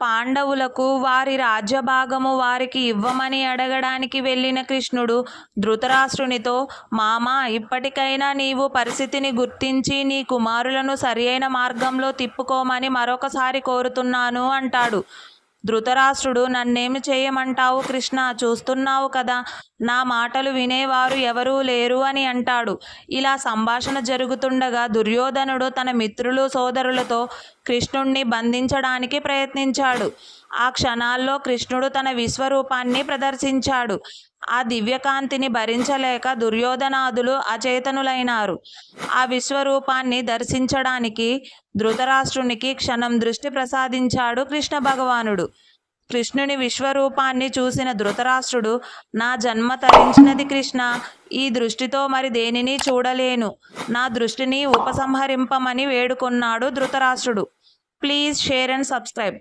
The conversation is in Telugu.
పాండవులకు వారి రాజ్యభాగము వారికి ఇవ్వమని అడగడానికి వెళ్ళిన కృష్ణుడు ధృతరాష్ట్రునితో మామా ఇప్పటికైనా నీవు పరిస్థితిని గుర్తించి నీ కుమారులను సరియైన మార్గంలో తిప్పుకోమని మరొకసారి కోరుతున్నాను అంటాడు. ధృతరాష్ట్రుడు నన్నేమి చేయమంటావు కృష్ణ? చూస్తున్నావు కదా నా మాటలు వినేవారు ఎవరూ లేరు అని అంటాడు. ఇలా సంభాషణ జరుగుతుండగా దుర్యోధనుడు తన మిత్రులు సోదరులతో కృష్ణుణ్ణి బంధించడానికి ప్రయత్నించాడు. ఆ క్షణాల్లో కృష్ణుడు తన విశ్వరూపాన్ని ప్రదర్శించాడు. ఆ దివ్యకాంతిని భరించలేక దుర్యోధనాదులు అచేతనులైనారు. ఆ విశ్వరూపాన్ని దర్శించడానికి ధృతరాష్ట్రునికి క్షణం దృష్టి ప్రసాదించాడు కృష్ణ భగవానుడు కృష్ణుని విశ్వరూపాన్ని చూసిన ధృతరాష్ట్రుడు నా జన్మ తరించినది కృష్ణ ఈ దృష్టితో మరి దేనిని చూడలేను. నా దృష్టిని ఉపసంహరింపమని వేడుకొన్నాడు ధృతరాష్ట్రుడు. Please share and subscribe.